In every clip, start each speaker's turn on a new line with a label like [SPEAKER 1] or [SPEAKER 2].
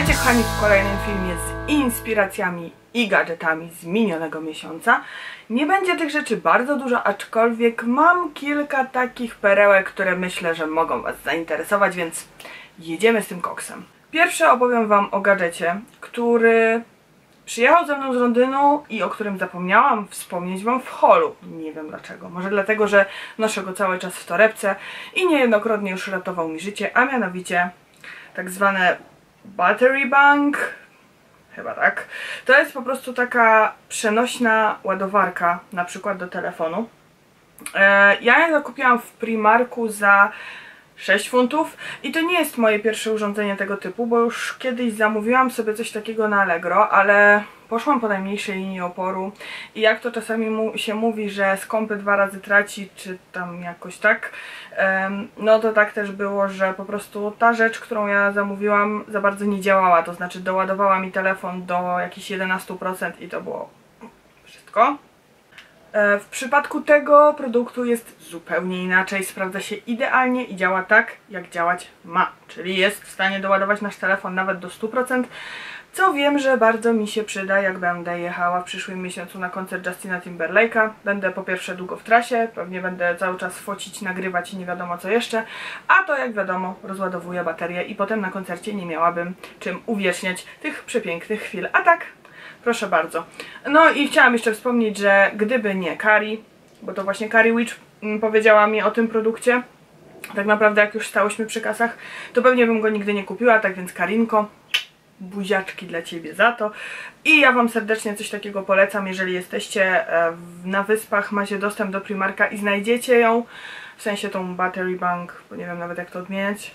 [SPEAKER 1] Witajcie kochani w kolejnym filmie z inspiracjami i gadżetami z minionego miesiąca. Nie będzie tych rzeczy bardzo dużo, aczkolwiek mam kilka takich perełek, które myślę, że mogą Was zainteresować, więc jedziemy z tym koksem. Pierwsze opowiem Wam o gadżecie, który przyjechał ze mną z Londynu i o którym zapomniałam wspomnieć Wam w holu. Nie wiem dlaczego. Może dlatego, że noszę go cały czas w torebce i niejednokrotnie już ratował mi życie, a mianowicie tak zwane battery bank, chyba tak. To jest po prostu taka przenośna ładowarka, na przykład do telefonu. E, ja ją zakupiłam w Primarku za 6 funtów. I to nie jest moje pierwsze urządzenie tego typu, bo już kiedyś zamówiłam sobie coś takiego na Allegro, ale poszłam po najmniejszej linii oporu. I jak to czasami mu się mówi, że skąpy dwa razy traci, czy tam jakoś tak, um, no to tak też było, że po prostu ta rzecz, którą ja zamówiłam za bardzo nie działała, to znaczy doładowała mi telefon do jakichś 11% i to było wszystko. E, w przypadku tego produktu jest zupełnie inaczej, sprawdza się idealnie i działa tak, jak działać ma, czyli jest w stanie doładować nasz telefon nawet do 100%, co wiem, że bardzo mi się przyda, jak będę jechała w przyszłym miesiącu na koncert Justina Timberlake'a. Będę po pierwsze długo w trasie, pewnie będę cały czas focić, nagrywać i nie wiadomo co jeszcze, a to jak wiadomo rozładowuje baterię i potem na koncercie nie miałabym czym uwieczniać tych przepięknych chwil. A tak, proszę bardzo. No i chciałam jeszcze wspomnieć, że gdyby nie Kari, bo to właśnie Kari Witch mm, powiedziała mi o tym produkcie, tak naprawdę jak już stałyśmy przy kasach, to pewnie bym go nigdy nie kupiła, tak więc Karinko, buziaczki dla Ciebie za to. I ja Wam serdecznie coś takiego polecam, jeżeli jesteście e, na wyspach, macie dostęp do Primarka i znajdziecie ją, w sensie tą Battery Bank, bo nie wiem nawet jak to odmieniać,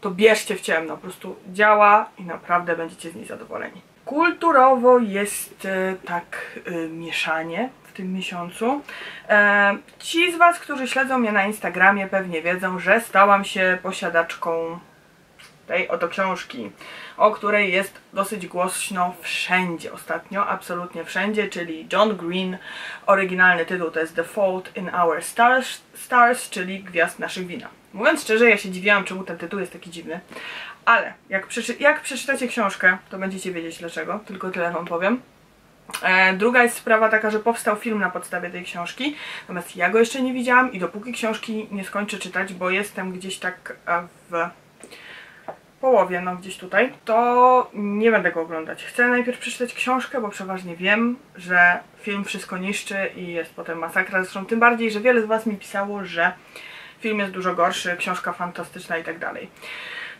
[SPEAKER 1] to bierzcie w ciemno, po prostu działa i naprawdę będziecie z niej zadowoleni. Kulturowo jest e, tak e, mieszanie w tym miesiącu. ci z Was, którzy śledzą mnie na Instagramie pewnie wiedzą, że stałam się posiadaczką tej oto książki, o której jest dosyć głośno wszędzie ostatnio, absolutnie wszędzie, czyli John Green, oryginalny tytuł to jest The Fault in Our Stars, Stars czyli Gwiazd Naszych Wina. Mówiąc szczerze, ja się dziwiłam, czemu ten tytuł jest taki dziwny, ale jak, przeczy jak przeczytacie książkę, to będziecie wiedzieć dlaczego, tylko tyle wam powiem. E, druga jest sprawa taka, że powstał film na podstawie tej książki, natomiast ja go jeszcze nie widziałam i dopóki książki nie skończę czytać, bo jestem gdzieś tak w połowie, no gdzieś tutaj, to nie będę go oglądać. Chcę najpierw przeczytać książkę, bo przeważnie wiem, że film wszystko niszczy i jest potem masakra. Zresztą tym bardziej, że wiele z Was mi pisało, że film jest dużo gorszy, książka fantastyczna i tak dalej.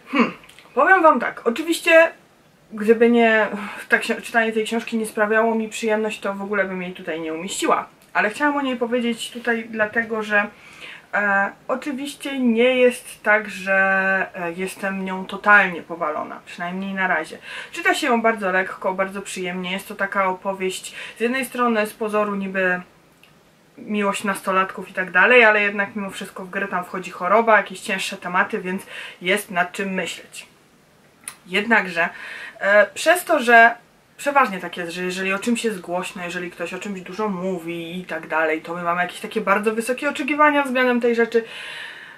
[SPEAKER 1] Hmm, powiem Wam tak, oczywiście gdyby nie tak, czytanie tej książki nie sprawiało mi przyjemność, to w ogóle bym jej tutaj nie umieściła. Ale chciałam o niej powiedzieć tutaj dlatego, że E, oczywiście nie jest tak, że e, jestem nią totalnie powalona, przynajmniej na razie. Czyta się ją bardzo lekko, bardzo przyjemnie. Jest to taka opowieść z jednej strony z pozoru niby miłość nastolatków i tak dalej, ale jednak mimo wszystko w grę tam wchodzi choroba, jakieś cięższe tematy, więc jest nad czym myśleć. Jednakże e, przez to, że przeważnie tak jest, że jeżeli o czymś jest głośno, jeżeli ktoś o czymś dużo mówi i tak dalej, to my mamy jakieś takie bardzo wysokie oczekiwania względem tej rzeczy.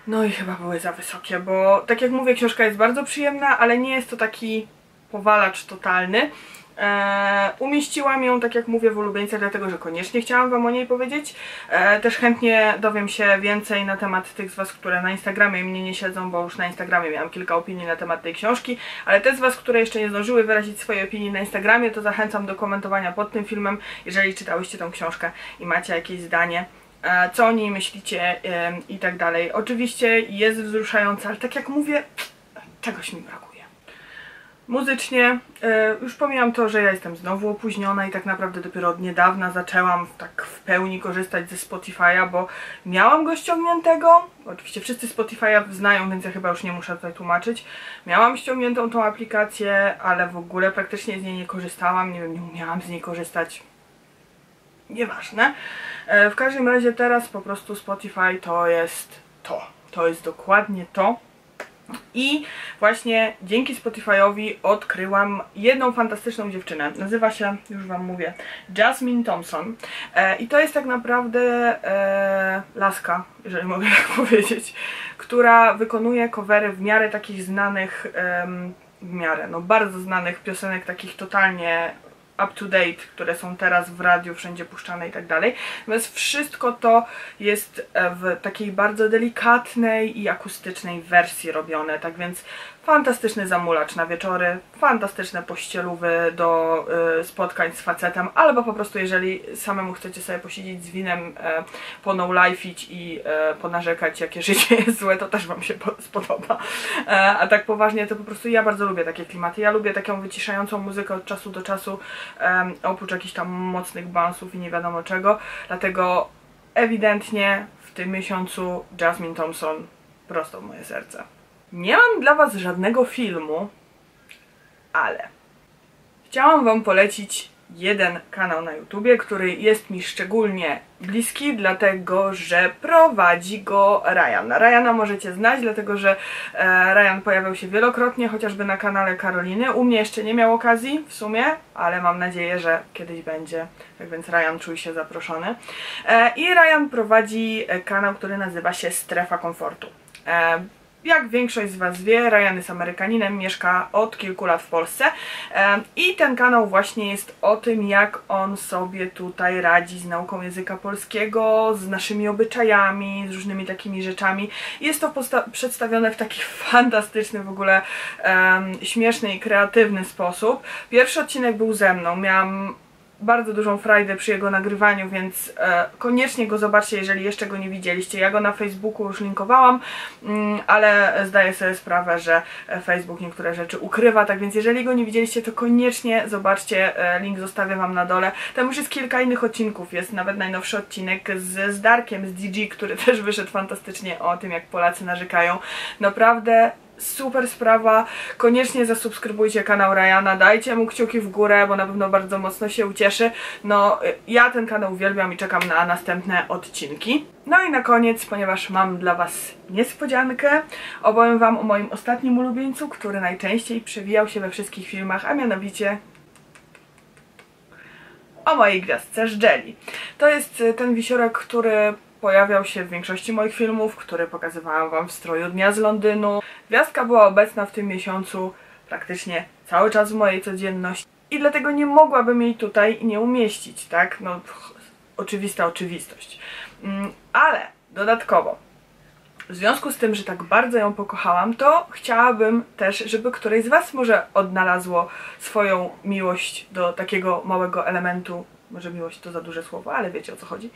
[SPEAKER 1] No i chyba były za wysokie, bo tak jak mówię, książka jest bardzo przyjemna, ale nie jest to taki powalacz totalny. E, umieściłam ją, tak jak mówię, w ulubieńcach, dlatego że koniecznie chciałam Wam o niej powiedzieć. E, też chętnie dowiem się więcej na temat tych z Was, które na Instagramie mnie nie siedzą, bo już na Instagramie miałam kilka opinii na temat tej książki, ale te z Was, które jeszcze nie zdążyły wyrazić swojej opinii na Instagramie, to zachęcam do komentowania pod tym filmem, jeżeli czytałyście tą książkę i macie jakieś zdanie e, co o niej myślicie i tak dalej. Oczywiście jest wzruszająca, ale tak jak mówię, czegoś mi brakuje. Muzycznie, e, już pomijam to, że ja jestem znowu opóźniona i tak naprawdę dopiero od niedawna zaczęłam tak w pełni korzystać ze Spotify'a, bo miałam go ściągniętego, oczywiście wszyscy Spotify'a znają, więc ja chyba już nie muszę tutaj tłumaczyć. Miałam ściągniętą tą aplikację, ale w ogóle praktycznie z niej nie korzystałam, nie wiem, nie umiałam z niej korzystać. Nieważne. E, w każdym razie teraz po prostu Spotify to jest to. To jest dokładnie to, i właśnie dzięki Spotify'owi odkryłam jedną fantastyczną dziewczynę. Nazywa się, już Wam mówię, Jasmine Thompson. E, I to jest tak naprawdę e, laska, jeżeli mogę tak powiedzieć, która wykonuje covery w miarę takich znanych w miarę, no bardzo znanych piosenek, takich totalnie up to date, które są teraz w radiu, wszędzie puszczane i tak dalej. Natomiast wszystko to jest e, w takiej bardzo delikatnej i akustycznej wersji robione, tak więc fantastyczny zamulacz na wieczory, fantastyczne pościelówy do y, spotkań z facetem, albo po prostu jeżeli samemu chcecie sobie posiedzieć z winem, e, po no i e, ponarzekać jakie życie jest złe, to też Wam się spodoba. E, a tak poważnie to po prostu ja bardzo lubię takie klimaty. Ja lubię taką wyciszającą muzykę od czasu do czasu, e, oprócz jakichś tam mocnych bansów i nie wiadomo czego, dlatego ewidentnie w tym miesiącu Jasmine Thompson prosto w moje serce. Nie mam dla Was żadnego filmu, ale chciałam Wam polecić jeden kanał na YouTubie, który jest mi szczególnie bliski, dlatego że prowadzi go Ryan. Ryana możecie znać, dlatego że e, Ryan pojawiał się wielokrotnie, chociażby na kanale Karoliny. U mnie jeszcze nie miał okazji w sumie, ale mam nadzieję, że kiedyś będzie. Tak więc Ryan czuj się zaproszony. E, I Ryan prowadzi kanał, który nazywa się Strefa Komfortu. Jak większość z Was wie, Ryan jest Amerykaninem, mieszka od kilku lat w Polsce i ten kanał właśnie jest o tym, jak on sobie tutaj radzi z nauką języka polskiego, z naszymi obyczajami, z różnymi takimi rzeczami. Jest to przedstawione w taki fantastyczny, w ogóle um, śmieszny i kreatywny sposób. Pierwszy odcinek był ze mną, miałam bardzo dużą frajdę przy jego nagrywaniu, więc e, koniecznie go zobaczcie, jeżeli jeszcze go nie widzieliście. Ja go na Facebooku już linkowałam, mm, ale zdaję sobie sprawę, że Facebook niektóre rzeczy ukrywa, tak więc jeżeli go nie widzieliście, to koniecznie zobaczcie, e, link zostawię Wam na dole. Tam już jest kilka innych odcinków, jest nawet najnowszy odcinek z, z Darkiem, z DG, który też wyszedł fantastycznie o tym, jak Polacy narzekają. Naprawdę super sprawa. Koniecznie zasubskrybujcie kanał Ryana, dajcie mu kciuki w górę, bo na pewno bardzo mocno się ucieszy. No, ja ten kanał uwielbiam i czekam na następne odcinki. No i na koniec, ponieważ mam dla Was niespodziankę, opowiem Wam o moim ostatnim ulubieńcu, który najczęściej przewijał się we wszystkich filmach, a mianowicie o mojej gwiazdce z Jelly. To jest ten wisiorek, który pojawiał się w większości moich filmów, które pokazywałam Wam w stroju dnia z Londynu. Gwiazdka była obecna w tym miesiącu praktycznie cały czas w mojej codzienności i dlatego nie mogłabym jej tutaj nie umieścić, tak? No, oczywista oczywistość. Mm, ale dodatkowo, w związku z tym, że tak bardzo ją pokochałam, to chciałabym też, żeby któreś z Was może odnalazło swoją miłość do takiego małego elementu może miłość to za duże słowo, ale wiecie o co chodzi.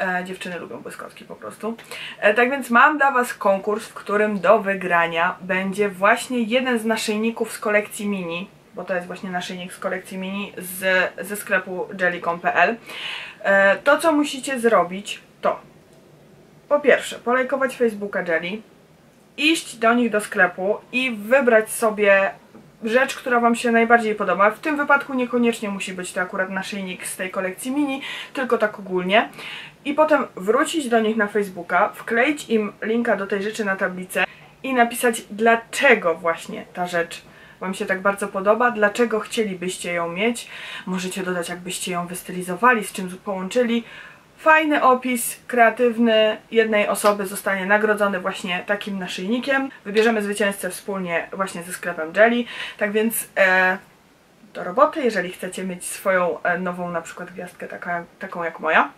[SPEAKER 1] E, dziewczyny lubią błyskotki po prostu. E, tak więc mam dla Was konkurs, w którym do wygrania będzie właśnie jeden z naszyjników z kolekcji mini, bo to jest właśnie naszyjnik z kolekcji mini z, ze sklepu jelly.pl. E, to co musicie zrobić to po pierwsze polajkować Facebooka Jelly, iść do nich do sklepu i wybrać sobie rzecz, która Wam się najbardziej podoba. W tym wypadku niekoniecznie musi być to akurat naszyjnik z tej kolekcji mini, tylko tak ogólnie. I potem wrócić do nich na Facebooka, wkleić im linka do tej rzeczy na tablicę i napisać dlaczego właśnie ta rzecz Wam się tak bardzo podoba, dlaczego chcielibyście ją mieć. Możecie dodać jakbyście ją wystylizowali, z czym połączyli fajny opis kreatywny jednej osoby zostanie nagrodzony właśnie takim naszyjnikiem. Wybierzemy zwycięzcę wspólnie właśnie ze sklepem Jelly. Tak więc e, do roboty, jeżeli chcecie mieć swoją e, nową na przykład gwiazdkę taka, taką jak moja.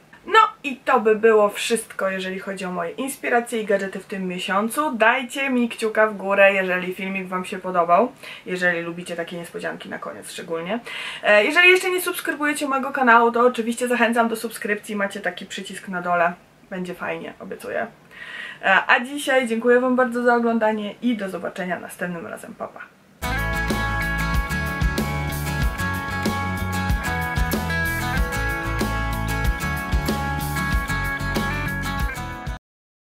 [SPEAKER 1] I to by było wszystko, jeżeli chodzi o moje inspiracje i gadżety w tym miesiącu. Dajcie mi kciuka w górę, jeżeli filmik Wam się podobał, jeżeli lubicie takie niespodzianki na koniec szczególnie. E, jeżeli jeszcze nie subskrybujecie mojego kanału, to oczywiście zachęcam do subskrypcji, macie taki przycisk na dole. Będzie fajnie, obiecuję. E, a dzisiaj dziękuję Wam bardzo za oglądanie i do zobaczenia następnym razem. Papa. Pa.